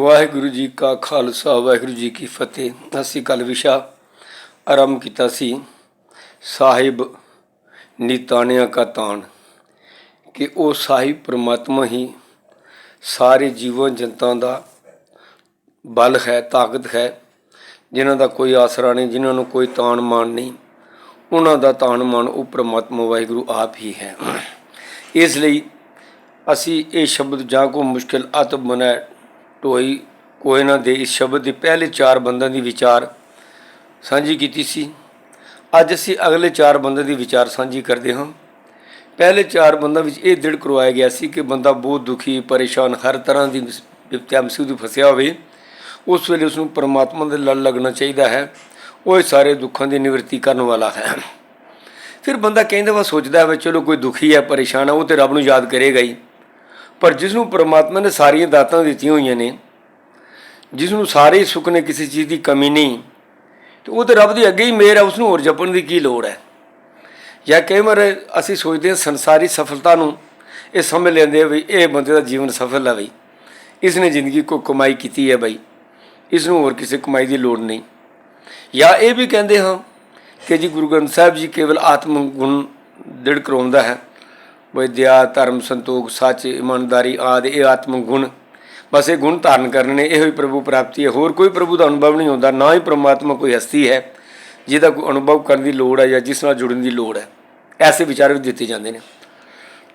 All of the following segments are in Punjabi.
ਵਾਹਿਗੁਰੂ ਜੀ ਕਾ ਖਾਲਸਾ, ਵਾਹਿਗੁਰੂ ਜੀ ਕੀ ਫਤਿਹ। ਅਸੀਂ ਕੱਲ ਵਿਸ਼ਾ ਆਰੰਭ ਕੀਤਾ ਸੀ, ਸਾਹਿਬ ਨਿਤਾਣਿਆਂ ਕਾ ਤਾਣ। ਕਿ ਉਹ ਸਾਹਿਬ ਪ੍ਰਮਾਤਮਾ ਹੀ ਸਾਰੇ ਜੀਵਨ ਜਨਤਾ ਦਾ ਬਲ ਹੈ, ਤਾਕਤ ਹੈ, ਜਿਨ੍ਹਾਂ ਦਾ ਕੋਈ ਆਸਰਾ ਨਹੀਂ, ਜਿਨ੍ਹਾਂ ਨੂੰ ਕੋਈ ਤਾਣ ਮਾਣ ਨਹੀਂ, ਉਹਨਾਂ ਦਾ ਤਾਣ ਮਾਣ ਉਹ ਪ੍ਰਮਾਤਮਾ ਵਾਹਿਗੁਰੂ ਆਪ ਹੀ ਹੈ। ਇਸ ਲਈ ਅਸੀਂ ਇਹ ਸ਼ਬਦ ਜਾਂ ਕੋ ਮੁਸ਼ਕਿਲ ਅਤ ਬਨੈ ਢੋਈ ਕੋਈ ਨਾ ਦੇ ਇਸ ਸ਼ਬਦ ਦੇ ਪਹਿਲੇ ਚਾਰ ਬੰਦਾਂ ਦੀ ਵਿਚਾਰ ਸਾਂਝੀ ਕੀਤੀ ਸੀ। ਅੱਜ ਅਸੀਂ ਅਗਲੇ ਚਾਰ ਬੰਦਾਂ ਦੀ ਵਿਚਾਰ ਸਾਂਝੀ ਕਰਦੇ ਹਾਂ। ਪਹਿਲੇ ਚਾਰ ਬੰਦਾਂ ਵਿੱਚ ਇਹ ਦ੍ਰਿੜ ਕਰਵਾਇਆ ਗਿਆ ਸੀ ਕਿ ਬੰਦਾ ਬਹੁਤ ਦੁਖੀ, ਪਰੇਸ਼ਾਨ, ਹਰ ਤਰ੍ਹਾਂ ਦੀ ਵਿਪਤਿਆ ਮੁਸੀਬਤ ਫਸਿਆ ਹੋਵੇ, ਉਸ ਵੇਲੇ ਉਸ ਨੂੰ ਪਰਮਾਤਮਾ ਦੇ ਲੜ ਲੱਗਣਾ ਚਾਹੀਦਾ ਹੈ। ਉਹ ਇਹ ਸਾਰੇ ਦੁੱਖਾਂ ਦੀ ਨਿਵਰਤੀ ਕਰਨ ਵਾਲਾ ਹੈ। ਫਿਰ ਬੰਦਾ ਕਹਿੰਦਾ ਵਾ, ਸੋਚਦਾ ਹੈ ਵੀ ਚਲੋ ਕੋਈ ਦੁਖੀ ਹੈ, ਪਰੇਸ਼ਾਨ ਹੈ, ਉਹ ਤੇ ਰੱਬ ਨੂੰ ਯਾਦ ਕਰੇਗਾ ਹੀ। ਪਰ ਜਿਸ ਨੂੰ ਪਰਮਾਤਮਾ ਨੇ ਸਾਰੀਆਂ ਦਾਤਾਂ ਦਿੱਤੀਆਂ ਹੋਈਆਂ ਨੇ ਜਿਸ ਨੂੰ ਸਾਰੇ ਸੁੱਖ ਨੇ ਕਿਸੇ ਚੀਜ਼ ਦੀ ਕਮੀ ਨਹੀਂ, ਤੇ ਉਹ ਤੇ ਰੱਬ ਦੀ ਅੱਗੇ ਹੀ ਮਿਹਰ ਹੈ ਉਸ ਨੂੰ ਹੋਰ ਜਪਣ ਦੀ ਕੀ ਲੋੜ ਹੈ? ਜਾਂ ਕਈ ਵਾਰ ਅਸੀਂ ਸੋਚਦੇ ਹਾਂ ਸੰਸਾਰੀ ਸਫਲਤਾ ਨੂੰ ਇਹ ਸਮਝ ਲੈਂਦੇ ਆ ਵੀ ਇਹ ਬੰਦੇ ਦਾ ਜੀਵਨ ਸਫਲ ਹੈ ਬਈ। ਇਸ ਨੇ ਜ਼ਿੰਦਗੀ ਕੋ ਕਮਾਈ ਕੀਤੀ ਹੈ ਬਈ। ਇਸ ਨੂੰ ਹੋਰ ਕਿਸੇ ਕਮਾਈ ਦੀ ਲੋੜ ਨਹੀਂ। ਜਾਂ ਇਹ ਵੀ ਕਹਿੰਦੇ ਹਾਂ ਕਿ ਜੀ ਗੁਰੂ ਗ੍ਰੰਥ ਸਾਹਿਬ ਜੀ ਕੇਵਲ ਆਤਮ ਗੁਣ ਦ੍ਰਿੜ ਕਰਾਉਂਦਾ ਹੈ। ਵਿਦਿਆ, ਧਰਮ, ਸੰਤੋਖ, ਸੱਚ, ਇਮਾਨਦਾਰੀ ਆਦਿ ਇਹ ਆਤਮ ਗੁਣ। ਬਸ ਇਹ ਗੁਣ ਧਾਰਨ ਕਰਨੇ ਨੇ, ਇਹੋ ਹੀ ਪ੍ਰਭੂ ਪ੍ਰਾਪਤੀ ਹੈ। ਹੋਰ ਕੋਈ ਪ੍ਰਭੂ ਦਾ ਅਨੁਭਵ ਨਹੀਂ ਹੁੰਦਾ, ਨਾ ਹੀ ਪ੍ਰਮਾਤਮਾ ਕੋਈ ਹਸਤੀ ਹੈ, ਜਿਹਦਾ ਕੋਈ ਅਨੁਭਵ ਕਰਨ ਦੀ ਲੋੜ ਹੈ ਜਾਂ ਜਿਸ ਨਾਲ ਜੁੜਨ ਦੀ ਲੋੜ ਹੈ। ਐਸੇ ਵਿਚਾਰ ਵੀ ਦਿੱਤੇ ਜਾਂਦੇ ਨੇ।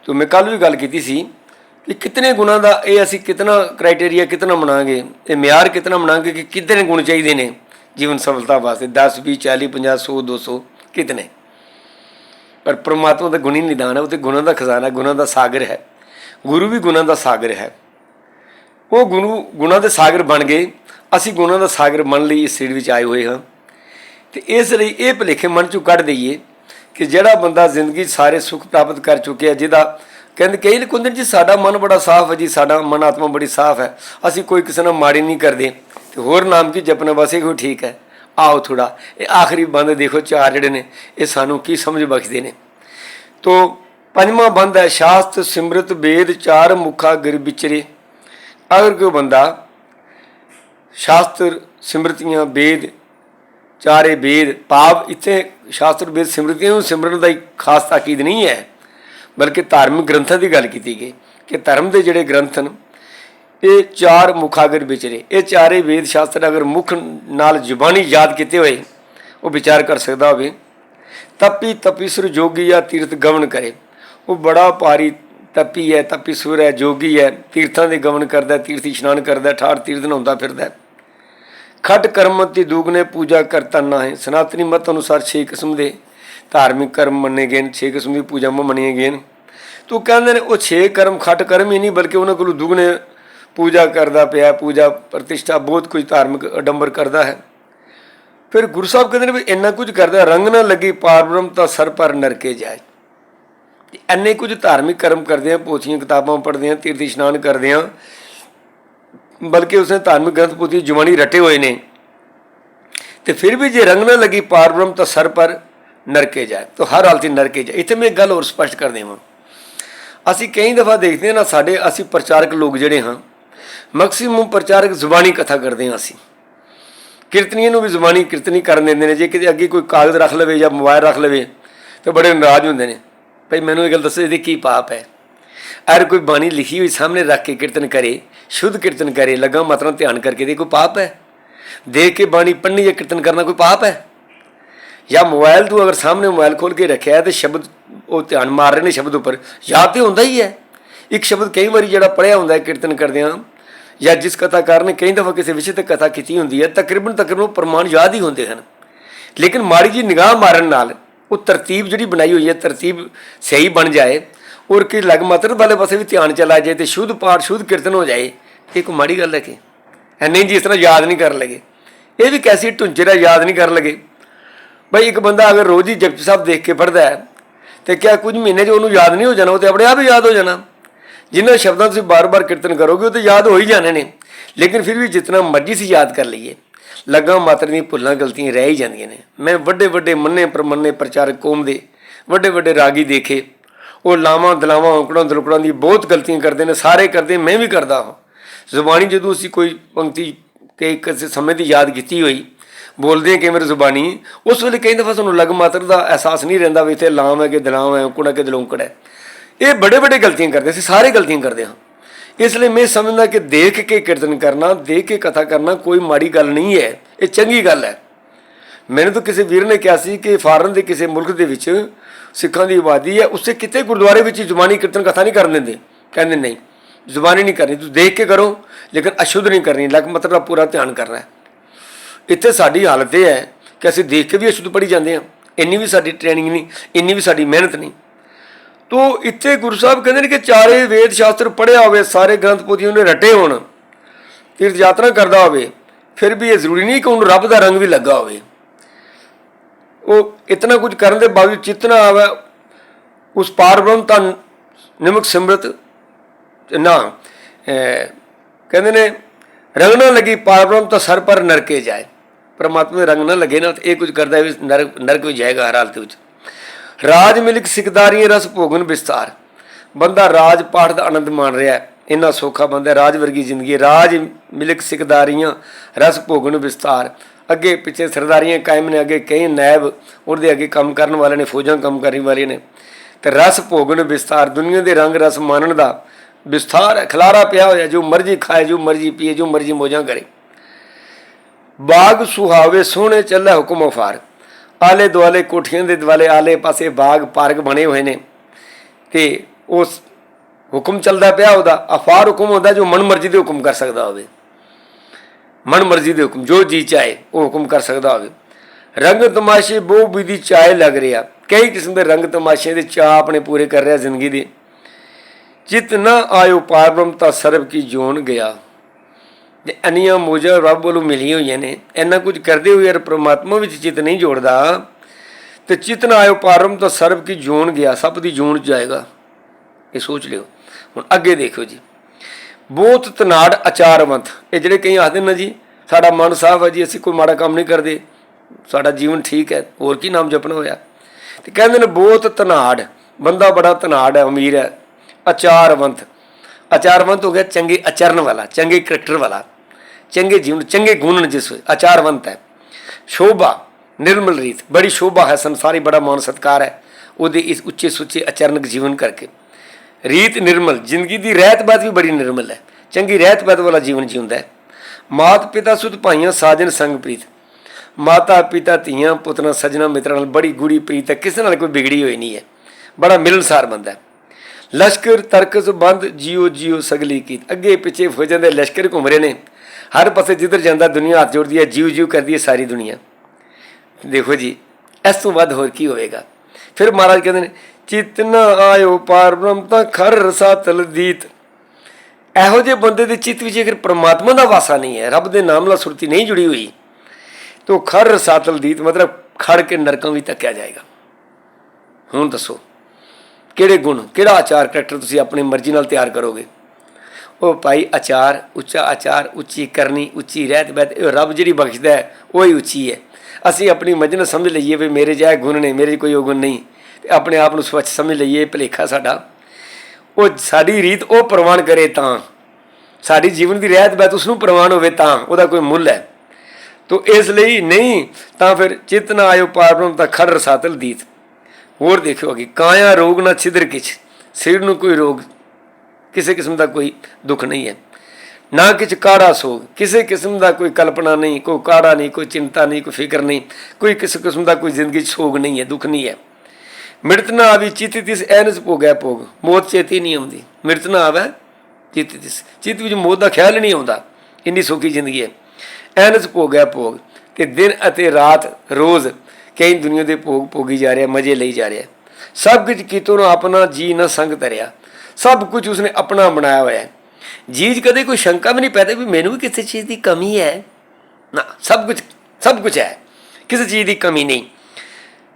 ਤੋਂ ਮੈਂ ਕੱਲ ਵੀ ਗੱਲ ਕੀਤੀ ਸੀ ਕਿ ਕਿਤਨੇ ਗੁਣਾਂ ਦਾ ਇਹ ਅਸੀਂ ਕਿਤਨਾ ਕ੍ਰਾਈਟੇਰੀਆ ਕਿਤਨਾ ਬਣਾਵਾਂਗੇ ਇਹ ਮਿਆਰ ਕਿਤਨਾ ਬਣਾਵਾਂਗੇ ਕਿ ਕਿਤਨੇ ਗੁਣ ਚਾਹੀਦੇ ਨੇ ਜੀਵਨ ਸਫਲਤਾ ਵਾਸਤੇ। 10 20 40 50 100 200 ਕਿਤਨੇ? ਪਰ ਪ੍ਰਮਾਤਮਾ ਦਾ ਗੁਣੀ ਨਿਦਾਨ ਹੈ, ਉਹ ਤੇ ਗੁਣਾਂ ਦਾ ਖਜ਼ਾਨਾ, ਗੁਣਾਂ ਦਾ ਸਾਗਰ ਹੈ। ਗੁਰੂ ਵੀ ਗੁਣਾਂ ਦਾ ਸਾਗਰ ਹੈ। ਉਹ ਗੁਰੂ ਗੁਣਾਂ ਦੇ ਸਾਗਰ ਬਣ ਗਏ। ਅਸੀਂ ਗੁਣਾਂ ਦਾ ਸਾਗਰ ਬਣ ਲਈ ਇਸ ਸੀੜ ਵਿੱਚ ਆਏ ਹੋਏ ਹਾਂ। ਤੇ ਇਸ ਲਈ ਇਹ ਭੁਲੇਖੇ ਮਨ ਚੋਂ ਕੱਢ ਦਈਏ ਕਿ ਜਿਹੜਾ ਬੰਦਾ ਜ਼ਿੰਦਗੀ 'ਚ ਸਾਰੇ ਸੁੱਖ ਪ੍ਰਾਪਤ ਕਰ ਚੁੱਕਿਆ, ਜਿਹਦਾ ਕਹਿੰਦੇ ਕਈ ਲਕੁੰਦਰ ਜੀ, ਸਾਡਾ ਮਨ ਬੜਾ ਸਾਫ਼ ਹੈ ਜੀ, ਸਾਡਾ ਮਨ ਆਤਮਾ ਬੜੀ ਸਾਫ਼ ਹੈ। ਅਸੀਂ ਕੋਈ ਕਿਸੇ ਨਾਲ ਮਾੜੀ ਨਹੀਂ ਕਰਦੇ। ਤੇ ਹੋਰ ਨਾਮ ਕੀ ਜਪਣਾ ਵਾਸਤੇ ਕੋਈ ਠੀਕ ਹੈ। ਆਓ ਥੋੜਾ, ਇਹ ਆਖਰੀ ਬੰਦ ਦੇਖੋ, ਚਾਰ ਜਿਹੜੇ ਨੇ, ਇਹ ਸਾਨੂੰ ਕੀ ਸਮਝ ਬਖਸ਼ਦੇ ਨੇ। ਤੋ ਪੰਜਵਾਂ ਬੰਦ ਹੈ, ਸ਼ਾਸਤ, ਸਿਮਰਤ, ਵੇਦ, ਚਾਰ ਮੁਖਾ ਗਿਰ ਵਿਚਰੇ। ਅਗਰ ਕੋਈ ਬੰਦਾ ਸ਼ਾਸਤਰ, ਸਿਮਰਤੀਆਂ, ਵੇਦ, ਚਾਰੇ ਵੇਦ ਭਾਵ ਇੱਥੇ ਸ਼ਾਸਤਰ, ਵੇਦ, ਸਿਮਰਤੀਆਂ ਨੂੰ ਸਿਮਰਨ ਦਾ ਹੀ ਖਾਸ ਤਾਕੀਦ ਨਹੀਂ ਹੈ, ਬਲਕਿ ਧਾਰਮਿਕ ਗ੍ਰੰਥਾਂ ਦੀ ਗੱਲ ਕੀਤੀ ਗਈ, ਕਿ ਧਰਮ ਦੇ ਜਿਹੜੇ ਗ੍ਰੰਥ ਨੇ ਇਹ ਚਾਰ ਮੁਖਾਗਰ ਵਿਚਰੇ ਇਹ ਚਾਰੇ ਵੇਦ ਸ਼ਾਸਤਰ ਅਗਰ ਮੁਖ ਨਾਲ ਜ਼ੁਬਾਨੀ ਯਾਦ ਕੀਤੇ ਹੋਏ, ਉਹ ਵਿਚਾਰ ਕਰ ਸਕਦਾ ਹੋਵੇ। ਤਪੀ ਤਪੀਸੁਰ ਜੋਗੀ ਜਾਂ ਤੀਰਥ ਗਮਨ ਕਰੇ। ਉਹ ਬੜਾ ਭਾਰੀ ਤਪੀ ਹੈ, ਤਪੀਸੁਰ ਹੈ, ਜੋਗੀ ਹੈ। ਤੀਰਥਾਂ ਦੇ ਗਮਨ ਕਰਦਾ, ਤੀਰਥ ਇਸ਼ਨਾਨ ਕਰਦਾ ਠਾਰ ਤੀਰਥ ਨਹਾਉਂਦਾ ਫਿਰਦਾ ਹੈ। ਕਰਮ 'ਤੇ ਦੂਗਨੇ ਪੂਜਾ ਕਰਤਾ ਨਾ ਹੈ। ਸਨਾਤਨੀ ਮਤ ਅਨੁਸਾਰ 6 ਕਿਸਮ ਦੇ ਧਾਰਮਿਕ ਕਰਮ ਮੰਨੇ ਗਏ ਨੇ। 6 ਕਿਸਮ ਦੀ ਪੂਜਾਵਾਂ ਮੰਨੀਆਂ ਗਈਆਂ ਨੇ। ਤੂੰ ਕਹਿੰਦੇ ਨੇ, ਉਹ 6 ਕਰਮ ਖਟ ਕਰਮ ਹੀ ਨਹੀਂ, ਬਲਕਿ ਉਹਨਾਂ ਕੋਲ ਦੁਗਨੇ ਪੂਜਾ ਕਰਦਾ ਪਿਆ, ਪੂਜਾ ਪ੍ਰਤਿਸ਼ਠਾ ਬਹੁਤ ਕੁਝ ਧਾਰਮਿਕ ਅਡੰਬਰ ਕਰਦਾ ਹੈ। ਫਿਰ ਗੁਰੂ ਸਾਹਿਬ ਕਹਿੰਦੇ ਨੇ ਵੀ ਇੰਨਾ ਕੁਝ ਕਰਦਾ, ਰੰਗ ਨਾ ਲੱਗੀ, ਪਾਰਬ੍ਰਹਮ ਤਾਂ ਸਰ ਪਰ ਨਰਕੇ ਜਾਏ। ਇੰਨੇ ਕੁਝ ਧਾਰਮਿਕ ਕਰਮ ਕਰਦੇ ਆ, ਪੋਥੀਆਂ, ਕਿਤਾਬਾਂ ਪੜ੍ਹਦੇ ਆ, ਤੀਰਥ ਇਸ਼ਨਾਨ ਕਰਦੇ ਆ। ਬਲਕਿ ਉਸਨੇ ਧਾਰਮਿਕ ਗ੍ਰੰਥ ਪੋਥੀ ਜੁਬਾਨੀ ਰਟੇ ਹੋਏ ਨੇ। ਤੇ ਫਿਰ ਵੀ ਜੇ ਰੰਗ ਨਾ ਲੱਗੀ, ਪਾਰਬ੍ਰਹਮ ਤਾਂ ਸਰ ਪਰ ਨਰਕੇ ਜਾਏ, ਤਾਂ ਹਰ ਹਾਲਤ 'ਚ ਨਰਕੇ ਜਾਏ। ਇੱਥੇ ਮੈਂ ਇੱਕ ਗੱਲ ਹੋਰ ਸਪਸ਼ਟ ਕਰ ਦੇਵਾਂ ਅਸੀਂ ਕਈ ਦਫਾ ਦੇਖਦੇ ਹਾਂ ਨਾ, ਸਾਡੇ ਅਸੀਂ ਪ੍ਰਚਾਰਕ ਲੋਕ ਜਿਹੜੇ ਹਾਂ ਮੈਕਸਿਮਮ ਪ੍ਰਚਾਰਕ ਜ਼ੁਬਾਨੀ ਕਥਾ ਕਰਦੇ ਹਾਂ ਅਸੀਂ। ਕੀਰਤਨੀਆਂ ਨੂੰ ਵੀ ਜ਼ੁਬਾਨੀ ਕੀਰਤਨੀ ਕਰਨ ਦਿੰਦੇ ਨੇ। ਜੇ ਕਿਤੇ ਅੱਗੇ ਕੋਈ ਕਾਗਜ਼ ਰੱਖ ਲਵੇ ਜਾਂ ਮੋਬਾਈਲ ਰੱਖ ਲਵੇ, ਤੇ ਬੜੇ ਨਾਰਾਜ਼ ਹੁੰਦੇ ਨੇ। ਭਈ ਮੈਨੂੰ ਇਹ ਗੱਲ ਦੱਸੋ, ਇਹਦੇ ਕੀ ਪਾਪ ਹੈ? ਅਰ ਕੋਈ ਬਾਣੀ ਲਿਖੀ ਹੋਈ ਸਾਹਮਣੇ ਰੱਖ ਕੇ ਕੀਰਤਨ ਕਰੇ, ਸ਼ੁੱਧ ਕੀਰਤਨ ਕਰੇ, ਲਗਾ ਮਾਤਰਾ ਧਿਆਨ ਕਰਕੇ ਦੇ ਕੋਈ ਪਾਪ ਹੈ। ਦੇਖ ਕੇ ਬਾਣੀ ਪੜ੍ਹਨੀ ਜਾਂ ਕੀਰਤਨ ਕਰਨਾ ਕੋਈ ਪਾਪ ਹੈ? ਜਾਂ ਮੋਬਾਈਲ ਤੂੰ ਅਗਰ ਸਾਹਮਣੇ ਮੋਬਾਈਲ ਖੋਲ ਕੇ ਰੱਖਿਆ ਹੈ, ਤੇ ਸ਼ਬਦ ਉਹ ਧਿਆਨ ਮਾਰ ਰਹੇ ਨੇ ਸ਼ਬਦ ਉੱਪਰ, ਯਾਦ ਤੇ ਹੁੰਦਾ ਹੀ ਹੈ। ਇੱਕ ਸ਼ਬਦ ਕਈ ਵਾਰੀ ਜਿਹੜਾ ਪੜਿਆ ਹੁੰਦਾ ਹੈ, ਕੀਰਤਨ ਕਰਦੇ ਆ ਜਾਂ ਜਿਸ ਕਥਾਕਾਰ ਨੇ ਕਈ ਦਫਾ ਕਿਸੇ ਵਿਸ਼ੇ ਤੇ ਕਥਾ ਕੀਤੀ ਹੁੰਦੀ ਹੈ, ਤਕਰੀਬਨ ਤਕਰੀਬਨ ਉਹ ਪ੍ਰਮਾਣ ਯਾਦ ਹੀ ਹੁੰਦੇ ਹਨ। ਲੇਕਿਨ ਮਾੜੀ ਜੀ ਨਿਗਾਹ ਮਾਰਨ ਨਾਲ ਉਹ ਤਰਤੀਬ ਜਿਹੜੀ ਬਣਾਈ ਹੋਈ ਹੈ, ਤਰਤੀਬ ਸਹੀ ਬਣ ਜਾਏ ਔਰ ਕਿ ਲਗ ਮਤਲਬ ਵਾਲੇ ਪਾਸੇ ਵੀ ਧਿਆਨ ਚਲਾ ਜਾਏ ਤੇ ਸ਼ੁੱਧ ਪਾਠ, ਸ਼ੁੱਧ ਕੀਰਤਨ ਹੋ ਜਾਏ, ਇਹ ਕੋਈ ਮਾੜੀ ਗੱਲ ਹੈ ਕਿ ਐ ਨਹੀਂ ਜੀ ਇਸ ਤਰ੍ਹਾਂ ਯਾਦ ਨਹੀਂ ਕਰਨ ਲਗੇ। ਇਹ ਵੀ ਕੈਸੀ ਢੁੰਚੇ ਯਾਦ ਨਹੀਂ ਕਰਨ ਲਗੇ। ਬਈ ਇੱਕ ਬੰਦਾ ਅਗਰ ਰੋਜ਼ ਹੀ ਜਪਜੀ ਸਾਹਿਬ ਦੇਖ ਕੇ ਪੜਦਾ ਹੈ ਤੇ ਕਿਆ ਕੁਝ ਮਹੀਨੇ 'ਚ ਉਹਨੂੰ ਯਾਦ ਨਹੀਂ ਹੋ ਜਾਣਾ, ਉਹ ਤੇ ਆਪਣੇ ਆਪ ਹੀ ਯਾਦ ਹੋ ਜਾਣਾ। ਜਿਨ੍ਹਾਂ ਸ਼ਬਦਾਂ ਤੁਸੀਂ ਬਾਰ-ਬਾਰ ਕੀਰਤਨ ਕਰੋਗੇ, ਉਹ ਤਾਂ ਯਾਦ ਹੋ ਹੀ ਜਾਣੇ ਨੇ। ਲੇਕਿਨ ਫਿਰ ਵੀ ਜਿੰਨਾ ਮਰਜ਼ੀ ਸੀ ਯਾਦ ਕਰ ਲਈਏ, ਲੱਗਾ ਮਾਤਰ ਦੀਆਂ ਭੁੱਲਾਂ ਗਲਤੀਆਂ ਰਹਿ ਹੀ ਜਾਂਦੀਆਂ ਨੇ। ਮੈਂ ਵੱਡੇ ਵੱਡੇ ਮੰਨੇ ਪ੍ਰਮੰਨੇ ਪ੍ਰਚਾਰਕ ਕੌਮ ਦੇ ਵੱਡੇ ਵੱਡੇ ਰਾਗੀ ਦੇਖੇ, ਉਹ ਲਾਵਾਂ ਦਲਾਵਾਂ, ਔਂਕੜਾਂ ਦਲੁਕੜਾਂ ਦੀ ਬਹੁਤ ਗਲਤੀਆਂ ਕਰਦੇ ਨੇ, ਸਾਰੇ ਕਰਦੇ, ਮੈਂ ਵੀ ਕਰਦਾ ਹਾਂ। ਜ਼ੁਬਾਨੀ ਜਦੋਂ ਅਸੀਂ ਕੋਈ ਪੰਕਤੀ ਕਿ ਕਿਸੇ ਸਮੇਂ ਦੀ ਯਾਦ ਕੀਤੀ ਹੋਈ, ਬੋਲਦੇ ਹਾਂ ਕਿ ਮੇਰੀ ਜ਼ੁਬਾਨੀ, ਉਸ ਵੇਲੇ ਕਈ ਦਫਾ ਸਾਨੂੰ ਲਗ ਮਾਤਰ ਦਾ ਅਹਿਸਾਸ ਨਹੀਂ ਰਹਿੰਦਾ ਵੀ ਇੱਥੇ ਲਾਮ ਹੈ ਕਿ ਦਲਾਮ ਹੈ, ਔਕੜ ਹੈ ਕਿ ਦਲੌਂਕੜ ਹੈ। ਇਹ ਬੜੇ ਬੜੇ ਗਲਤੀਆਂ ਕਰਦੇ ਸੀ, ਸਾਰੇ ਗਲਤੀਆਂ ਕਰਦੇ ਹਾਂ। ਇਸ ਲਈ ਮੈਂ ਸਮਝਦਾ ਕਿ ਦੇਖ ਕੇ ਕੀਰਤਨ ਕਰਨਾ, ਦੇਖ ਕੇ ਕਥਾ ਕਰਨਾ ਕੋਈ ਮਾੜੀ ਗੱਲ ਨਹੀਂ ਹੈ, ਇਹ ਚੰਗੀ ਗੱਲ ਹੈ। ਮੈਨੂੰ ਤਾਂ ਕਿਸੇ ਵੀਰ ਨੇ ਕਿਹਾ ਸੀ ਕਿ ਫਾਰਨ ਦੇ ਕਿਸੇ ਮੁਲਕ ਦੇ ਵਿੱਚ ਸਿੱਖਾਂ ਦੀ ਆਬਾਦੀ ਹੈ, ਉਸੇ ਕਿਤੇ ਗੁਰਦੁਆਰੇ ਵਿੱਚ ਜ਼ੁਬਾਨੀ ਕੀਰਤਨ ਕਥਾ ਨਹੀਂ ਕਰਨ ਦਿੰਦੇ। ਕਹਿੰਦੇ ਨਹੀਂ, ਜ਼ੁਬਾਨੀ ਨਹੀਂ ਕਰਨੀ ਤੁਸੀਂ ਦੇਖ ਕੇ ਕਰੋ, ਲੇਕਿਨ ਅਸ਼ੁੱਧ ਨਹੀਂ ਕਰਨੀ, ਲਗ ਮਤਲਬ ਦਾ ਪੂਰਾ ਧਿਆਨ ਕਰਨਾ ਹੈ। ਇੱਥੇ ਸਾਡੀ ਹਾਲਤ ਇਹ ਹੈ ਕਿ ਅਸੀਂ ਦੇਖ ਕੇ ਵੀ ਅਸ਼ੁੱਧ ਪੜੀ ਜਾਂਦੇ ਹਾਂ। ਇੰਨੀ ਵੀ ਸਾਡੀ ਟ੍ਰੇਨਿੰਗ ਨਹੀਂ, ਇੰਨੀ ਵੀ ਸਾਡੀ ਮਿਹਨਤ ਨਹੀਂ। ਤੋ ਇੱਥੇ ਗੁਰੂ ਸਾਹਿਬ ਕਹਿੰਦੇ ਨੇ ਕਿ ਚਾਰੇ ਵੇਦ ਸ਼ਾਸਤਰ ਪੜ੍ਹਿਆ ਹੋਵੇ, ਸਾਰੇ ਗ੍ਰੰਥ ਪੋਥੀ ਉਹਨੇ ਰਟੇ ਹੋਣ ਤੀਰਥ ਯਾਤਰਾ ਕਰਦਾ ਹੋਵੇ, ਫਿਰ ਵੀ ਇਹ ਜ਼ਰੂਰੀ ਨਹੀਂ ਕਿ ਉਹਨੂੰ ਰੱਬ ਦਾ ਰੰਗ ਵੀ ਲੱਗਾ ਹੋਵੇ। ਉਹ ਇਤਨਾ ਕੁਝ ਕਰਨ ਦੇ ਬਾਵਜੂਦ ਚਿਤਨਾ ਆਵੇ, ਉਸ ਪਾਰ ਬ੍ਰਹਮ ਤਾਂ ਨਿਮਕ ਸਿਮਰਤ, ਨਾ ਕਹਿੰਦੇ ਨੇ, ਰੰਗ ਨਾ ਲੱਗੀ ਪਾਰ ਬ੍ਰਹਮ ਤਾਂ ਸਰ ਪਰ ਨਰਕੇ ਜਾਏ। ਪਰਮਾਤਮਾ ਦੇ ਰੰਗ ਨਾ ਲੱਗੇ ਨਾ, ਤੇ ਇਹ ਕੁਝ ਕਰਦਾ ਵੀ ਨਰਕ ਨਰਕ ਵਿੱਚ ਜਾਏਗਾ ਹਰ ਹਾਲਤ ਵਿੱਚ। ਰਾਜ ਮਿਲਕ ਸਿਕਦਾਰੀ ਰਸ ਭੋਗਨ ਵਿਸਤਾਰ। ਬੰਦਾ ਰਾਜ ਪਾਠ ਦਾ ਆਨੰਦ ਮਾਣ ਰਿਹਾ ਹੈ। ਇੰਨਾ ਸੌਖਾ ਬੰਦਾ ਰਾਜ ਵਰਗੀ ਜ਼ਿੰਦਗੀ ਰਾਜ ਮਿਲਕ ਸਿਕਦਾਰੀਆਂ ਰਸ ਭੋਗਨ ਵਿਸਤਾਰ। ਅੱਗੇ ਪਿੱਛੇ ਸਰਦਾਰੀਆਂ ਕਾਇਮ ਨੇ, ਅੱਗੇ ਕਈ ਨਾਇਬ ਉਹਦੇ ਅੱਗੇ ਕੰਮ ਕਰਨ ਵਾਲੇ ਨੇ, ਫੌਜਾਂ ਕੰਮ ਕਰਨ ਵਾਲੇ ਨੇ। ਤੇ ਰਸ ਭੋਗਨ ਵਿਸਤਾਰ, ਦੁਨੀਆ ਦੇ ਰੰਗ ਰਸ ਮਾਣਨ ਦਾ ਵਿਸਥਾਰ ਹੈ। ਖਲਾਰਾ ਪਿਆ ਹੋਇਆ, ਜੋ ਮਰਜ਼ੀ ਖਾਏ, ਜੋ ਮਰਜ਼ੀ ਪੀਏ, ਜੋ ਮਰਜ਼ੀ ਮੋਜਾਂ ਕਰੇ। ਬਾਗ ਸੁਹਾਵੇ, ਸੋਹਣੇ ਚੱਲੇ ਹੁਕਮ ਅਫਾਰ ਆਲੇ ਦੁਆਲੇ ਕੋਠੀਆਂ ਦੇ ਦੁਆਲੇ ਆਲੇ ਪਾਸੇ ਬਾਗ ਪਾਰਕ ਬਣੇ ਹੋਏ ਨੇ ਤੇ ਉਸ ਹੁਕਮ ਚੱਲਦਾ ਪਿਆ ਉਹਦਾ, ਅਫਾਰ ਹੁਕਮ ਹੁੰਦਾ ਜੋ ਮਨ ਮਰਜ਼ੀ ਦੇ ਹੁਕਮ ਕਰ ਸਕਦਾ ਹੋਵੇ। ਮਨ ਮਰਜ਼ੀ ਦੇ ਹੁਕਮ, ਜੋ ਜੀ ਚਾਹੇ, ਉਹ ਹੁਕਮ ਕਰ ਸਕਦਾ ਹੋਵੇ। ਰੰਗ ਤਮਾਸ਼ੇ ਬਹੁ ਵਿਧੀ ਚਾਹੇ ਲੱਗ ਰਿਹਾ। ਕਈ ਕਿਸਮ ਦੇ ਰੰਗ ਤਮਾਸ਼ੇ ਦੇ ਚਾਹ ਆਪਣੇ ਪੂਰੇ ਕਰ ਰਿਹਾ ਜ਼ਿੰਦਗੀ ਦੇ। ਚਿਤ ਨਾ ਆਇਓ ਪਾਰ ਤਾਂ ਸਰਬ ਕੀ ਜੋਨ ਗਿਆ। ਜੇ ਅਨੀਆਂ ਮੋਜਾ ਰੱਬ ਵੱਲੋਂ ਮਿਲੀਆਂ ਹੋਈਆਂ ਨੇ, ਇੰਨਾ ਕੁਝ ਕਰਦੇ ਹੋਏ ਯਾਰ ਪ੍ਰਮਾਤਮਾ ਵਿੱਚ ਚਿਤ ਨਹੀਂ ਜੋੜਦਾ, ਤੇ ਚਿਤ ਨਾ ਆਇਓ ਪਾਰਮ ਤਾਂ ਸਰਬ ਕੀ ਜੋਨ ਗਿਆ, ਸਭ ਦੀ ਜੋਨ ਜਾਏਗਾ। ਇਹ ਸੋਚ ਲਿਓ। ਹੁਣ ਅੱਗੇ ਦੇਖੋ ਜੀ। ਬਹੁਤ ਤਨਾੜ ਅਚਾਰਵੰਤ। ਇਹ ਜਿਹੜੇ ਕਈ ਆਖਦੇ ਨੇ ਨਾ ਜੀ, ਸਾਡਾ ਮਨ ਸਾਫ਼ ਹੈ ਜੀ, ਅਸੀਂ ਕੋਈ ਮਾੜਾ ਕੰਮ ਨਹੀਂ ਕਰਦੇ। ਸਾਡਾ ਜੀਵਨ ਠੀਕ ਹੈ, ਹੋਰ ਕੀ ਨਾਮ ਜਪਣਾ ਹੋਇਆ? ਤੇ ਕਹਿੰਦੇ ਨੇ ਬਹੁਤ ਤਨਾੜ। ਬੰਦਾ ਬੜਾ ਤਨਾੜ ਹੈ, ਅਮੀਰ ਹੈ। ਅਚਾਰਵੰਤ। ਅਚਾਰਵੰਤ ਹੋ ਗਿਆ ਚੰਗੇ ਆਚਰਨ ਵਾਲਾ, ਚੰਗੇ ਕਰੈਕਟਰ ਵਾਲਾ। ਚੰਗੇ ਜੀਵਨ, ਚੰਗੇ ਗੁਣ ਜਿਸ ਵਿੱਚ ਅਚਾਰਵੰਤ ਹੈ। ਸ਼ੋਭਾ, ਨਿਰਮਲ ਰੀਤ, ਬੜੀ ਸ਼ੋਭਾ ਹੈ ਸੰਸਾਰੀ ਬੜਾ ਮਾਨ ਸਤਕਾਰ ਹੈ। ਉਹਦੇ ਇਸ ਉੱਚੇ ਸੁੱਚੇ ਅਚਰਨਕ ਜੀਵਨ ਕਰਕੇ। ਰੀਤ ਨਿਰਮਲ, ਜ਼ਿੰਦਗੀ ਦੀ ਰਹਿਤ ਬਾਤ ਵੀ ਬੜੀ ਨਿਰਮਲ ਹੈ। ਚੰਗੀ ਰਹਿਤ ਬਾਤ ਵਾਲਾ ਜੀਵਨ ਜਿਉਂਦਾ ਹੈ। ਮਾਤ ਪਿਤਾ ਸੁਧ ਭਾਈਆਂ, ਸਾਜਨ ਸੰਗ ਪ੍ਰੀਤ। ਮਾਤਾ, ਪਿਤਾ, ਧੀਆਂ, ਪੁੱਤਰਾਂ, ਸਜਣਾ ਮਿੱਤਰਾਂ ਨਾਲ ਬੜੀ ਗੂੜੀ ਪ੍ਰੀਤ ਹੈ। ਕਿਸੇ ਨਾਲ ਕੋਈ ਵਿਗੜੀ ਹੋਈ ਨਹੀਂ ਹੈ। ਬੜਾ ਮਿਲਨਸਾਰ ਬੰਦਾ ਹੈ। ਲਸ਼ਕਰ, ਤਰਕਸ, ਬੰਦ, ਜੀਓ ਜੀਓ, ਸਗਲੀ ਕੀ ਅੱਗੇ ਪਿੱਛੇ ਫੌਜਾਂ ਦੇ ਲਸ਼ਕਰ ਘੁੰਮ ਰਹੇ ਨੇ। ਹਰ ਪਾਸੇ ਜਿੱਧਰ ਜਾਂਦਾ ਦੁਨੀਆ ਹੱਥ ਜੋੜਦੀ ਹੈ ਜੀਵ ਜਿਉ ਕਰਦੀ ਹੈ ਸਾਰੀ ਦੁਨੀਆ। ਦੇਖੋ ਜੀ, ਇਸ ਤੋਂ ਵੱਧ ਹੋਰ ਕੀ ਹੋਵੇਗਾ? ਫਿਰ ਮਹਾਰਾਜ ਕਹਿੰਦੇ ਨੇ ਚਿਤ ਨ ਆਇਓ ਪਾਰ ਬ੍ਰਹਮ ਤਾਂ ਖਰ ਰਸਾ ਤਲਦੀਤ ਇਹੋ ਜਿਹੇ ਬੰਦੇ ਦੇ ਚਿੱਤ ਵਿੱਚ ਜੇਕਰ ਪ੍ਰਮਾਤਮਾ ਦਾ ਵਾਸਾ ਨਹੀਂ ਹੈ, ਰੱਬ ਦੇ ਨਾਮ ਨਾਲ ਸੁਰਤੀ ਨਹੀਂ ਜੁੜੀ ਹੋਈ, ਤਾਂ ਖਰ ਰਸਾ ਤਲਦੀਤ ਮਤਲਬ ਖੜ ਕੇ ਨਰਕਾਂ ਵੀ ਤੱਕਿਆ ਜਾਏਗਾ। ਹੁਣ ਦੱਸੋ, ਕਿਹੜੇ ਗੁਣ, ਕਿਹੜਾ ਆਚਾਰ, ਕਰੈਕਟਰ ਤੁਸੀਂ ਆਪਣੀ ਮਰਜ਼ੀ ਨਾਲ ਤਿਆਰ ਕਰੋਗੇ? ਉਹ ਭਾਈ ਆਚਾਰ, ਉੱਚਾ ਆਚਾਰ, ਉੱਚੀ ਕਰਨੀ, ਉੱਚੀ ਰਹਿਤ ਬਹਿਤ, ਇਹ ਰੱਬ ਜਿਹੜੀ ਬਖਸ਼ਦਾ ਹੈ, ਉਹ ਹੀ ਉੱਚੀ ਹੈ। ਅਸੀਂ ਆਪਣੀ ਮਰਜ਼ੀ ਨਾਲ ਸਮਝ ਲਈਏ ਵੀ ਮੇਰੇ ਜਿਹਾ ਗੁਣ ਨੇ, ਮੇਰੇ 'ਚ ਕੋਈ ਉਹ ਗੁਣ ਨਹੀਂ। ਤੇ ਆਪਣੇ ਆਪ ਨੂੰ ਸਵੱਛ ਸਮਝ ਲਈਏ, ਭਲੇਖਾ ਸਾਡਾ। ਉਹ ਸਾਡੀ ਰੀਤ ਉਹ ਪ੍ਰਵਾਨ ਕਰੇ ਤਾਂ। ਸਾਡੀ ਜੀਵਨ ਦੀ ਰਹਿਤ ਬਹਿਤ ਉਸ ਨੂੰ ਪ੍ਰਵਾਨ ਹੋਵੇ ਤਾਂ, ਉਹਦਾ ਕੋਈ ਮੁੱਲ ਹੈ। ਤੋ ਇਸ ਲਈ ਨਹੀਂ, ਤਾਂ ਫਿਰ ਚਿਤ ਨਾ ਆਇਓ ਪਾਰ ਬ੍ਰਹਮ, ਤਾਂ ਖਰ ਰਸਾਤਲ ਦੀਤ। ਹੋਰ ਦੇਖਿਓ ਅੱਗੇ, ਕਾਇਆ ਰੋਗ ਨਾ ਛਿਦਰ ਕਿਛ ਸਰੀਰ ਨੂੰ ਕੋਈ ਰੋਗ ਕਿਸੇ ਕਿਸਮ ਦਾ ਕੋਈ ਦੁੱਖ ਨਹੀਂ ਹੈ। ਨਾ ਕਿਛ ਕਾੜਾ ਸੋਗ, ਕਿਸੇ ਕਿਸਮ ਦਾ ਕੋਈ ਕਲਪਨਾ ਨਹੀਂ, ਕੋਈ ਕਾੜਾ ਨਹੀਂ, ਕੋਈ ਚਿੰਤਾ ਨਹੀਂ, ਕੋਈ ਫਿਕਰ ਨਹੀਂ, ਕੋਈ ਕਿਸੇ ਕਿਸਮ ਦਾ ਕੋਈ ਜ਼ਿੰਦਗੀ 'ਚ ਸੋਗ ਨਹੀਂ ਹੈ, ਦੁੱਖ ਨਹੀਂ ਹੈ। ਮਿਰਤ ਨਾ ਆਵੀ, ਚਿਤ ਤਿਸ ਐਨਸ ਭੋਗੈ ਭੋਗ, ਮੌਤ ਚੇਤੀ ਨਹੀਂ ਆਉਂਦੀ। ਮਿਰਤ ਨਾ ਆਵੈ, ਚਿਤ ਤਿਸ, ਚਿਤ ਵਿੱਚ ਮੌਤ ਦਾ ਖਿਆਲ ਨਹੀਂ ਆਉਂਦਾ, ਇੰਨੀ ਸੌਖੀ ਜ਼ਿੰਦਗੀ ਹੈ। ਐਨਸ ਭੋਗੈ ਭੋਗ, ਤੇ ਦਿਨ ਅਤੇ ਰਾਤ, ਰੋਜ਼ ਕਈ ਦੁਨੀਆ ਦੇ ਭੋਗ ਭੋਗੀ ਜਾ ਰਿਹਾ, ਮਜ਼ੇ ਲਈ ਜਾ ਰਿਹਾ। ਸਭ ਕੁਝ ਕੀਤੋਂ ਆਪਣਾ ਜੀ ਨਾ ਸੰਗ ਤਰਿਆ ਸਭ ਕੁਝ ਉਸਨੇ ਆਪਣਾ ਬਣਾਇਆ ਹੋਇਆ ਹੈ। ਜੀਜ ਕਦੇ ਕੋਈ ਸ਼ੰਕਾ ਵੀ ਨਹੀਂ ਪੈਦਾ ਵੀ ਮੈਨੂੰ ਵੀ ਕਿਸੇ ਚੀਜ਼ ਦੀ ਕਮੀ ਹੈ। ਨਾ, ਸਭ ਕੁਝ ਸਭ ਕੁਝ ਹੈ। ਕਿਸੇ ਚੀਜ਼ ਦੀ ਕਮੀ ਨਹੀਂ।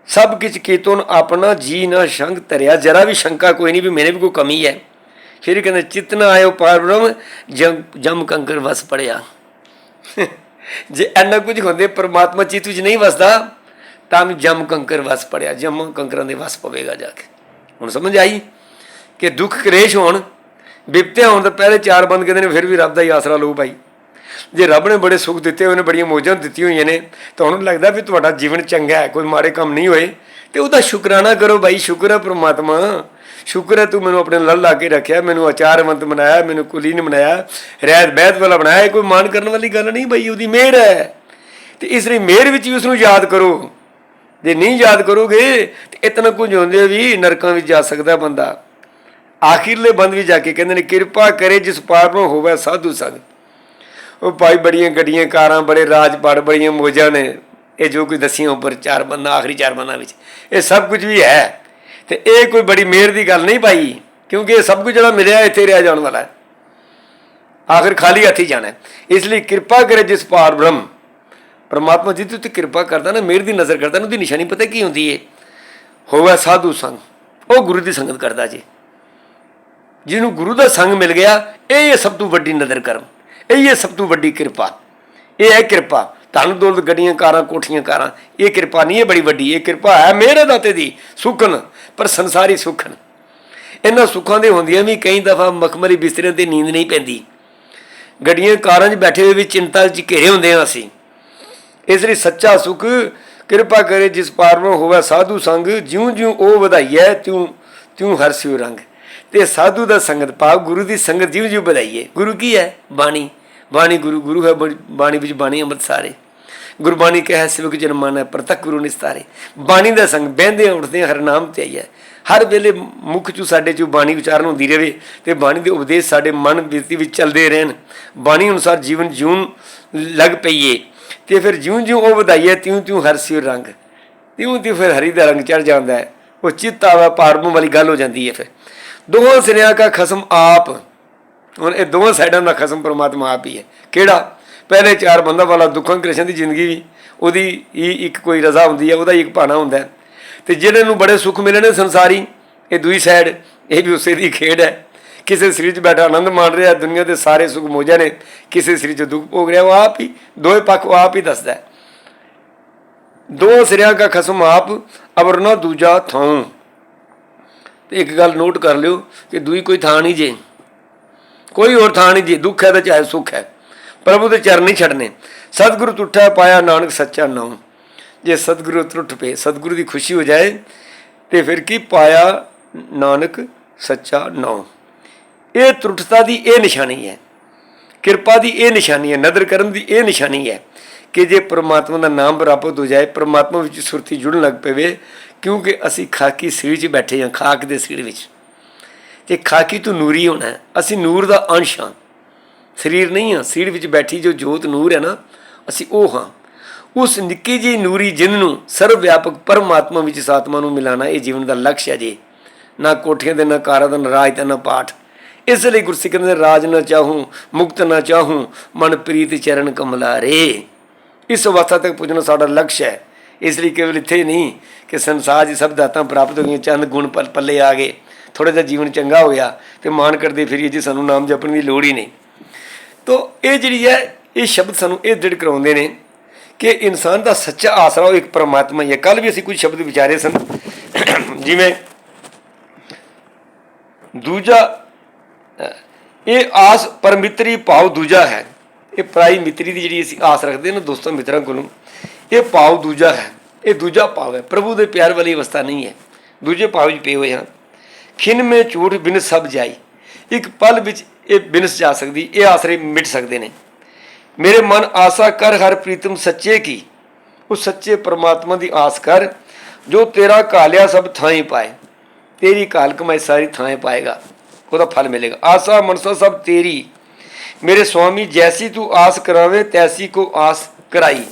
ਸਭ ਕਿਛ ਕੀਤੋਂ ਆਪਣਾ ਜੀ ਨਾ ਸ਼ੰਕ ਤਰਿਆ ਜਰਾ ਵੀ ਸ਼ੰਕਾ ਕੋਈ ਨਹੀਂ ਵੀ ਮੇਰੇ ਵੀ ਕੋਈ ਕਮੀ ਹੈ। ਫਿਰ ਕਹਿੰਦੇ, ਚਿਤ ਆਇਓ ਪਾਰ ਬ੍ਰਹਮ ਜਮ ਜਮ ਕੰਕਰ ਵਸ ਪੜਿਆ। ਜੇ ਐਨਾ ਕੁਝ ਹੁੰਦੇ, ਪਰਮਾਤਮਾ ਚਿਤ ਵਿੱਚ ਨਹੀਂ ਵਸਦਾ, ਤਾਂ ਵੀ ਜਮ ਕੰਕਰ ਵਸ ਪੜਿਆ। ਜਮ ਕੰਕਰਾਂ ਦੇ ਵਸ ਪਵੇਗਾ ਜਾ ਕੇ। ਹੁਣ ਸਮਝ ਆਈ? ਕਿ ਦੁੱਖ ਕਲੇਸ਼ ਹੋਣ ਬਿਪਤੇ ਹੋਣ ਤਾਂ ਪਹਿਲੇ ਚਾਰ ਬੰਦ ਕਹਿੰਦੇ ਨੇ, ਫਿਰ ਵੀ ਰੱਬ ਦਾ ਹੀ ਆਸਰਾ ਲਓ ਭਾਈ। ਜੇ ਰੱਬ ਨੇ ਬੜੇ ਸੁੱਖ ਦਿੱਤੇ ਹੋਏ ਨੇ ਬੜੀਆਂ ਮੌਜਾਂ ਦਿੱਤੀਆਂ ਹੋਈਆਂ ਨੇ ਤੁਹਾਨੂੰ ਲੱਗਦਾ ਵੀ ਤੁਹਾਡਾ ਜੀਵਨ ਚੰਗਾ ਹੈ, ਕੋਈ ਮਾੜੇ ਕੰਮ ਨਹੀਂ ਹੋਏ। ਤੇ ਉਹਦਾ ਸ਼ੁਕਰਾਨਾ ਕਰੋ ਭਾਈ, ਸ਼ੁਕਰ ਹੈ ਪ੍ਰਮਾਤਮਾ। ਸ਼ੁਕਰ ਹੈ ਤੂੰ ਮੈਨੂੰ ਆਪਣੇ ਲੜ ਲਾ ਕੇ ਰੱਖਿਆ, ਮੈਨੂੰ ਆਚਾਰਵੰਤ ਬਣਾਇਆ, ਮੈਨੂੰ ਕੁਲੀਨ ਬਣਾਇਆ। ਰਹਿਤ ਬਹਿਤ ਵਾਲਾ ਬਣਾਇਆ, ਇਹ ਕੋਈ ਮਾਣ ਕਰਨ ਵਾਲੀ ਗੱਲ ਨਹੀਂ ਭਾਈ, ਉਹਦੀ ਮਿਹਰ ਹੈ। ਤੇ ਇਸ ਲਈ ਮਿਹਰ ਵਿੱਚ ਵੀ ਉਸ ਨੂੰ ਯਾਦ ਕਰੋ। ਜੇ ਨਹੀਂ ਯਾਦ ਕਰੋਗੇ, ਤੇ ਇਤਨਾ ਕੁਝ ਹੁੰਦੇ ਵੀ ਨਰਕਾਂ ਵਿੱਚ ਜਾ ਸਕਦਾ ਬੰਦਾ। ਆਖਿਰਲੇ ਬੰਦ ਵੀ ਜਾ ਕੇ ਕਹਿੰਦੇ ਨੇ, ਕਿਰਪਾ ਕਰੇ ਜਿਸ ਪਾਰ ਨੂੰ ਹੋਵੇ ਸਾਧੂ ਸੰਗ ਉਹ ਭਾਈ ਬੜੀਆਂ ਗੱਡੀਆਂ, ਕਾਰਾਂ ਬੜੇ, ਰਾਜਪਾਟ ਬੜੀਆਂ ਮੋਜਾਂ ਨੇ। ਇਹ ਜੋ ਕੋਈ ਦਸੀਆਂ ਉੱਪਰ ਚਾਰ ਬੰਦਾ ਆਖਰੀ ਚਾਰ ਬੰਦਾ ਵਿੱਚ। ਇਹ ਸਭ ਕੁਝ ਵੀ ਹੈ। ਤੇ ਇਹ ਕੋਈ ਬੜੀ ਮਿਹਰ ਦੀ ਗੱਲ ਨਹੀਂ ਭਾਈ, ਕਿਉਂਕਿ ਇਹ ਸਭ ਕੁਝ ਜਿਹੜਾ ਮਿਲਿਆ, ਇੱਥੇ ਰਹਿ ਜਾਣ ਵਾਲਾ ਹੈ। ਆਖਰ ਖਾਲੀ ਹੱਥੀ ਜਾਣਾ ਹੈ। ਇਸ ਲਈ ਕਿਰਪਾ ਕਰੇ ਜਿਸ ਪਾਰ ਬ੍ਰਹਮ। ਪਰਮਾਤਮਾ ਜੀ ਤੇ ਉੱਤੇ ਕਿਰਪਾ ਕਰਦਾ ਨਾ, ਮਿਹਰ ਦੀ ਨਜ਼ਰ ਕਰਦਾ ਨਾ ਉਹਦੀ ਨਿਸ਼ਾਨੀ ਪਤਾ ਕੀ ਹੁੰਦੀ ਏ? ਹੋਵੇ ਸਾਧੂ ਸੰਗ। ਉਹ ਗੁਰੂ ਦੀ ਸੰਗਤ ਕਰਦਾ ਜੀ। ਜਿਹਨੂੰ ਗੁਰੂ ਦਾ ਸੰਗ ਮਿਲ ਗਿਆ, ਇਹ ਹੈ ਸਭ ਤੋਂ ਵੱਡੀ ਨਜ਼ਰ ਕਰਮ, ਇਹ ਹੈ ਸਭ ਤੋਂ ਵੱਡੀ ਕਿਰਪਾ। ਇਹ ਹੈ ਕਿਰਪਾ। ਧਨ ਦੌਲਤ, ਗੱਡੀਆਂ, ਕਾਰਾਂ, ਕੋਠੀਆਂ, ਕਾਰਾਂ, ਇਹ ਕਿਰਪਾ ਨਹੀਂ ਹੈ ਬੜੀ ਵੱਡੀ, ਇਹ ਕਿਰਪਾ ਹੈ ਮੇਰੇ ਦਾਤੇ ਦੀ, ਸੁਖਨ, ਪਰ ਸੰਸਾਰੀ ਸੁਖਨ। ਇਹਨਾਂ ਸੁੱਖਾਂ ਦੇ ਹੁੰਦੀਆਂ ਵੀ ਕਈ ਦਫਾ ਮਖਮਲੀ ਬਿਸਤਰੇ ਤੇ ਨੀਂਦ ਨਹੀਂ ਪੈਂਦੀ। ਗੱਡੀਆਂ, ਕਾਰਾਂ 'ਚ ਬੈਠੇ ਹੋਏ ਵੀ ਚਿੰਤਾ 'ਚ ਘੇਰੇ ਹੁੰਦੇ ਹਾਂ ਅਸੀਂ। ਇਸ ਲਈ ਸੱਚਾ ਸੁਖ ਕਿਰਪਾ ਕਰੇ, ਜਿਸ ਪਾਰਮੋ ਹੋਵੇ ਸਾਧੂ ਸੰਗ ਜਿਉਂ ਜਿਉਂ ਉਹ ਵਧਾਈਐ ਤਿਉਂ ਤਿਉਂ ਹਰ ਸਿਉ ਰੰਗ। ਤੇ ਸਾਧੂ ਦਾ ਸੰਗਤ, ਭਾਵ ਗੁਰੂ ਦੀ ਸੰਗਤ ਜਿਉਂ ਜਿਉਂ ਵਧਾਈਏ। ਗੁਰੂ ਕੀ ਹੈ? ਬਾਣੀ। ਬਾਣੀ ਗੁਰੂ ਗੁਰੂ ਹੈ ਬਾਣੀ ਵਿੱਚ ਬਾਣੀ ਅੰਮ੍ਰਿਤ ਸਾਰੇ ਗੁਰਬਾਣੀ ਕਹੈ, ਸਿਵਕ ਜਨਮਾਨਾ ਪ੍ਰਤੱਖ ਗੁਰੂ ਨਿਸਤਾਰੇ। ਬਾਣੀ ਦਾ ਸੰਗ ਬਹਿੰਦੇ ਉੱਠਦੇ ਹਰ ਨਾਮ ਤੇ ਆਈ ਹੈ ਹਰ ਵੇਲੇ ਮੁਖ ਚ ਸਾਡੇ ਚ ਬਾਣੀ ਉਚਾਰਨ ਹੁੰਦੀ ਰਹੇ ਤੇ ਬਾਣੀ ਦੇ ਉਪਦੇਸ਼ ਸਾਡੇ ਮਨ ਬਿਰਤੀ ਵਿੱਚ ਚੱਲਦੇ ਰਹਿਣ। ਬਾਣੀ ਅਨੁਸਾਰ ਜੀਵਨ ਜਿਉਣ ਲੱਗ ਪਈਏ ਤੇ ਫਿਰ ਜਿਉਂ ਜਿਉਂ ਉਹ ਵਧਾਈਏ ਤਿਉਂ ਤਿਉਂ ਹਰ ਸਿਰ ਰੰਗ। ਤਿਉਂ ਤਿਉਂ ਫਿਰ ਹਰੀ ਦਾ ਰੰਗ ਚੜ ਜਾਂਦਾ ਹੈ। ਉਹ ਚਿੱਤ ਆਵਾ ਪਾਰਮੋਂ ਵਾਲੀ ਗੱਲ ਹੋ ਜਾਂਦੀ ਹੈ ਫਿਰ। ਦੋਹਾਂ ਸਿਰਿਆਂ ਦਾ ਖਸਮ ਆਪ, ਹੁਣ ਇਹ ਦੋਵਾਂ ਸਾਈਡਾਂ ਦਾ ਖਸਮ ਪਰਮਾਤਮਾ ਆਪ ਹੀ ਹੈ। ਕਿਹੜਾ? ਪਹਿਲੇ ਚਾਰ ਬੰਦਾ ਵਾਲਾ ਦੁੱਖਾਂ ਕ੍ਰਿਸ਼ਨ ਦੀ ਜ਼ਿੰਦਗੀ ਵੀ, ਉਹਦੀ ਹੀ ਇੱਕ ਕੋਈ ਰਜ਼ਾ ਹੁੰਦੀ ਹੈ, ਉਹਦਾ ਹੀ ਇੱਕ ਭਾਣਾ ਹੁੰਦਾ ਹੈ। ਤੇ ਜਿਹੜੇ ਨੂੰ ਬੜੇ ਸੁੱਖ ਮਿਲੇ ਨੇ ਸੰਸਾਰੀ, ਇਹ ਦੂਈ ਸਾਈਡ, ਇਹ ਵੀ ਉਸੇ ਦੀ ਖੇਡ ਹੈ। ਕਿਸੇ ਸਰੀਰ 'ਚ ਬੈਠਾ ਆਨੰਦ ਮਾਣ ਰਿਹਾ, ਦੁਨੀਆ ਦੇ ਸਾਰੇ ਸੁੱਖ ਮੋਜਾਂ ਨੇ, ਕਿਸੇ ਸਰੀਰ 'ਚ ਦੁੱਖ ਭੋਗ ਰਿਹਾ, ਉਹ ਆਪ ਹੀ ਦੋਏ ਪੱਖ ਉਹ ਆਪ ਹੀ ਦੱਸਦਾ ਹੈ। ਦੋ ਸਿਰਿਆਂ ਦਾ ਖਸਮ ਆਪ, ਅਵਰਨਾ ਦੂਜਾ ਥਾਂ ਤੇ ਇੱਕ ਗੱਲ ਨੋਟ ਕਰ ਲਿਓ ਕਿ ਦੂਈ ਕੋਈ ਥਾਂ ਨਹੀਂ ਜੇ। ਕੋਈ ਹੋਰ ਥਾਂ ਨਹੀਂ ਜੇ, ਦੁੱਖ ਹੈ ਤਾਂ ਚਾਹੇ ਸੁੱਖ ਹੈ। ਪ੍ਰਭੂ ਦੇ ਚਰਨ ਨਹੀਂ ਛੱਡਨੇ। ਸਤਿਗੁਰੂ ਟੁੱਟਾ ਪਾਇਆ ਨਾਨਕ ਸੱਚਾ ਨਾਮ ਜੇ ਸਤਿਗੁਰੂ ਟੁੱਟ ਪਏ ਸਤਿਗੁਰੂ ਦੀ ਖੁਸ਼ੀ ਹੋ ਜਾਏ, ਤੇ ਫਿਰ ਕੀ ਪਾਇਆ ਨਾਨਕ ਸੱਚਾ ਨਾਮ ਇਹ ਤਰੁੱਠਤਾ ਦੀ ਇਹ ਨਿਸ਼ਾਨੀ ਹੈ। ਕਿਰਪਾ ਦੀ ਇਹ ਨਿਸ਼ਾਨੀ ਹੈ। ਨਦਰ ਕਰਨ ਦੀ ਇਹ ਨਿਸ਼ਾਨੀ ਹੈ ਕਿ ਜੇ ਪ੍ਰਮਾਤਮਾ ਦਾ ਨਾਮ ਪ੍ਰਾਪਤ ਹੋ ਜਾਏ, ਪ੍ਰਮਾਤਮਾ ਵਿੱਚ ਸੁਰਤੀ ਜੁੜਨ ਲੱਗ ਪਵੇ ਕਿਉਂਕਿ ਅਸੀਂ ਖਾਕੀ ਸਰੀਰ 'ਚ ਬੈਠੇ ਹਾਂ, ਖਾਕ ਦੇ ਸਰੀਰ ਵਿੱਚ। ਤੇ ਖਾਕੀ ਤੋਂ ਨੂਰੀ ਹੋਣਾ ਅਸੀਂ ਨੂਰ ਦਾ ਅੰਸ਼ ਹਾਂ। ਸਰੀਰ ਨਹੀਂ ਹਾਂ। ਸਰੀਰ ਵਿੱਚ ਬੈਠੀ ਜੋ ਜੋਤ ਨੂਰ ਹੈ ਨਾ, ਅਸੀਂ ਉਹ ਹਾਂ। ਉਸ ਨਿੱਕੀ ਜਿਹੀ ਨੂਰੀ ਜਿੰਨ ਨੂੰ ਸਰਵ ਵਿਆਪਕ ਪਰਮਾਤਮਾ ਵਿੱਚ ਸਾਤਮਾ ਨੂੰ ਮਿਲਾਣਾ, ਇਹ ਜੀਵਨ ਦਾ ਲਕਸ਼ ਹੈ ਜੀ। ਨਾ ਕੋਠੀਆਂ ਦੇ ਨਾ ਕਾਰਾਂ ਦਾ, ਨਾ ਰਾਜ ਤੇ, ਨਾ ਪਾਠ। ਇਸ ਲਈ ਗੁਰਸਿੱਖ ਕਹਿੰਦੇ, ਰਾਜ ਨਾ ਚਾਹੂੰ, ਮੁਕਤ ਨਾ ਚਾਹੂੰ, ਮਨ ਪ੍ਰੀਤ ਚਰਨ ਕਮਲਾਰੇ ਇਸ ਅਵਸਥਾ ਤੱਕ ਪੁੱਜਣਾ ਸਾਡਾ ਲਕਸ਼ ਹੈ। ਇਸ ਲਈ ਕੇਵਲ ਇੱਥੇ ਹੀ ਨਹੀਂ ਕਿ ਸੰਸਾਰ 'ਚ ਸਭ ਦਾਤਾਂ ਪ੍ਰਾਪਤ ਹੋ ਗਈਆਂ, ਚੰਦ ਗੁਣ ਪਲ ਪੱਲੇ ਆ ਗਏ। ਥੋੜਾ ਜਿਹਾ ਜੀਵਨ ਚੰਗਾ ਹੋ ਗਿਆ ਤੇ ਮਾਣ ਕਰਦੇ ਫਿਰੀਏ ਜੀ, ਸਾਨੂੰ ਨਾਮ ਜਪਣ ਦੀ ਲੋੜ ਹੀ ਨਹੀਂ। ਤੋ ਇਹ ਜਿਹੜੀ ਹੈ, ਇਹ ਸ਼ਬਦ ਸਾਨੂੰ ਇਹ ਦ੍ਰਿੜ ਕਰਾਉਂਦੇ ਨੇ ਕਿ ਇਨਸਾਨ ਦਾ ਸੱਚਾ ਆਸਰਾ ਉਹ ਇੱਕ ਪਰਮਾਤਮਾ ਹੀ ਹੈ। ਕੱਲ ਵੀ ਅਸੀਂ ਕੁਝ ਸ਼ਬਦ ਵਿਚਾਰੇ ਸਨ, ਜਿਵੇਂ ਦੂਜਾ ਇਹ ਆਸ ਪਰਮਿੱਤਰੀ ਭਾਵ ਦੂਜਾ ਹੈ। ਇਹ ਪਰਾਈ ਮਿੱਤਰੀ ਦੀ ਜਿਹੜੀ ਅਸੀਂ ਆਸ ਰੱਖਦੇ ਨੇ, ਦੋਸਤਾਂ ਮਿੱਤਰਾਂ ਕੋਲੋਂ ਇਹ ਭਾਵ ਦੂਜਾ ਹੈ, ਇਹ ਦੂਜਾ ਭਾਵ ਹੈ। ਪ੍ਰਭੂ ਦੇ ਪਿਆਰ ਵਾਲੀ ਅਵਸਥਾ ਨਹੀਂ ਹੈ। ਦੂਜੇ ਭਾਵ ਵਿੱਚ ਪਏ ਹੋਏ ਹਾਂ ਖਿਨ ਮੇ ਝੂਠ ਬਿਨ ਸਭ ਜਾਈ। ਇੱਕ ਪਲ ਵਿੱਚ ਇਹ ਬਿਨਸ ਜਾ ਸਕਦੀ, ਇਹ ਆਸਰੇ ਮਿਟ ਸਕਦੇ ਨੇ। ਮੇਰੇ ਮਨ ਆਸਾ ਕਰ, ਹਰ ਪ੍ਰੀਤਮ ਸੱਚੇ ਕੀ? ਉਸ ਸੱਚੇ ਪ੍ਰਮਾਤਮਾ ਦੀ ਆਸ ਕਰ, ਜੋ ਤੇਰਾ ਕਾਲਿਆ ਸਭ ਥਾਂ ਪਾਏ। ਤੇਰੀ ਕਾਲ ਕਮਾਈ ਸਾਰੀ ਥਾਂ ਪਾਏਗਾ। ਉਹਦਾ ਫਲ ਮਿਲੇਗਾ। ਆਸਾ ਮਨਸਾ ਸਭ ਤੇਰੀ। ਮੇਰੇ ਸੁਆਮੀ, ਜੈਸੀ ਤੂੰ ਆਸ ਕਰਾਵੇ, ਤੈਸੀ ਕੋ ਆਸ ਕਰਾਈ।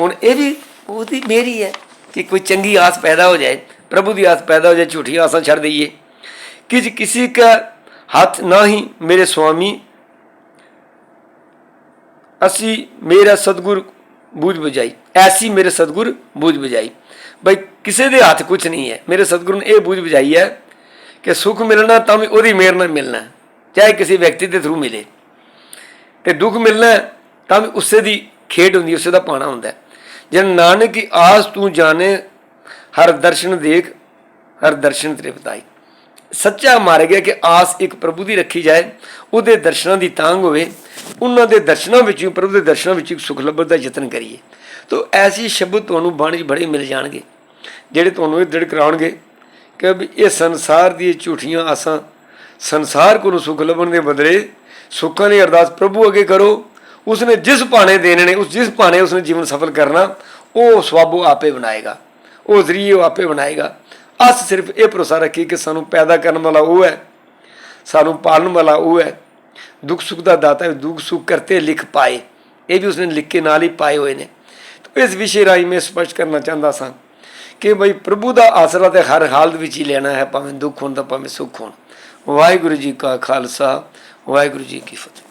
ਹੁਣ ਇਹ ਵੀ ਉਹਦੀ ਮੇਰੀ ਹੈ ਕਿ ਕੋਈ ਚੰਗੀ ਆਸ ਪੈਦਾ ਹੋ ਜਾਏ, ਪ੍ਰਭੂ ਦੀ ਆਸ ਪੈਦਾ ਹੋ ਜਾਏ ਝੂਠੀ ਆਸਾਂ ਛੱਡ ਦਈਏ। ਕਿ ਕਿਸੇ का ਹੱਥ ਹੀ ਮੇਰੇ ਸੁਆਮੀ, ਅਸੀਂ ਮੇਰਾ ਸਤਗੁਰ ਬੂਝ ਬੁਝਾਈ, ਐਸੀ ਮੇਰੇ ਸਤਗੁਰ ਬੂਝ ਬੁਝਾਈ। ਬਈ ਕਿਸੇ ਦੇ ਹੱਥ ਕੁਝ ਨਹੀਂ ਹੈ, ਮੇਰੇ ਸਤਗੁਰ ਨੇ ਇਹ ਬੂਝ ਬੁਝਾਈ ਹੈ ਕਿ ਸੁਖ ਮਿਲਣਾ ਤਾਂ ਵੀ ਉਹਦੀ ਮਿਹਰ ਨਾਲ ਮਿਲਣਾ ਚਾਹੇ ਕਿਸੇ ਵਿਅਕਤੀ ਦੇ ਥਰੂ ਮਿਲੇ। ਤੇ ਦੁੱਖ ਮਿਲਣਾ ਤਾਂ ਵੀ ਉਸੇ ਦੀ ਖੇਡ ਹੁੰਦੀ ਉਸੇ ਦਾ ਪਾਣਾ ਹੁੰਦਾ ਜਨ ਨਾਨਕ ਕੀ ਆਸ ਤੂੰ ਜਾਣੇ, ਹਰ ਦਰਸ਼ਨ ਦੇਖ, ਹਰ ਦਰਸ਼ਨ ਤ੍ਰਿਪਤਾਈ ਸੱਚਾ ਮਾਰ ਗਿਆ ਕਿ ਆਸ ਇੱਕ ਪ੍ਰਭੂ ਦੀ ਰੱਖੀ ਜਾਏ, ਉਹਦੇ ਦਰਸ਼ਨਾਂ ਦੀ ਤਾਂਗ ਹੋਵੇ, ਉਹਨਾਂ ਦੇ ਦਰਸ਼ਨਾਂ ਵਿੱਚ ਪ੍ਰਭੂ ਦੇ ਦਰਸ਼ਨਾਂ ਵਿੱਚ ਇੱਕ ਸੁਖ ਲੱਭਣ ਦਾ ਯਤਨ ਕਰੀਏ। ਤੋ ਐਸੀ ਸ਼ਬਦ ਤੁਹਾਨੂੰ ਬਾਣੀ 'ਚ ਬੜੇ ਮਿਲ ਜਾਣਗੇ, ਜਿਹੜੇ ਤੁਹਾਨੂੰ ਇਹ ਦ੍ਰਿੜ ਕਰਾਉਣਗੇ ਕਿ ਵੀ ਇਹ ਸੰਸਾਰ ਦੀ ਝੂਠੀਆਂ ਆਸਾਂ, ਸੰਸਾਰ ਕੋਲੋਂ ਸੁਖ ਲੱਭਣ ਦੇ ਬਦਲੇ ਸੁੱਖਾਂ ਦੀ ਅਰਦਾਸ ਪ੍ਰਭੂ ਅੱਗੇ ਕਰੋ ਉਸਨੇ ਜਿਸ ਭਾਣੇ ਦੇਣੇ ਨੇ, ਉਸ ਜਿਸ ਭਾਣੇ ਉਸਨੇ ਜੀਵਨ ਸਫਲ ਕਰਨਾ, ਉਹ ਸਵਾਬੋ ਆਪੇ ਬਣਾਏਗਾ। ਉਹ ਜ਼ਰੀਏ ਉਹ ਆਪੇ ਬਣਾਏਗਾ। ਅਸ ਸਿਰਫ ਇਹ ਭਰੋਸਾ ਰੱਖੀ ਕਿ ਸਾਨੂੰ ਪੈਦਾ ਕਰਨ ਵਾਲਾ ਉਹ ਹੈ, ਸਾਨੂੰ ਪਾਲਣ ਵਾਲਾ ਉਹ ਹੈ। ਦੁੱਖ ਸੁੱਖ ਦਾ ਦਾਤਾ ਹੈ, ਦੁੱਖ ਸੁੱਖ ਕਰਤੇ ਲਿਖ ਪਾਏ। ਇਹ ਵੀ ਉਸਨੇ ਲਿਖ ਕੇ ਨਾਲ ਹੀ ਪਾਏ ਹੋਏ ਨੇ। ਇਸ ਵਿਸ਼ੇ ਰਾਹੀਂ ਮੈਂ ਸਪਸ਼ਟ ਕਰਨਾ ਚਾਹੁੰਦਾ ਸਾਂ ਕਿ ਬਈ ਪ੍ਰਭੂ ਦਾ ਆਸਰਾ ਤੇ ਹਰ ਹਾਲਤ ਵਿੱਚ ਹੀ ਲੈਣਾ ਹੈ, ਭਾਵੇਂ ਦੁੱਖ ਹੋਣ ਤਾਂ ਭਾਵੇਂ ਸੁੱਖ ਹੋਣ। ਵਾਹਿਗੁਰੂ ਜੀ ਕਾ ਖਾਲਸਾ, ਵਾਹਿਗੁਰੂ ਜੀ ਕੀ ਫਤਿਹ।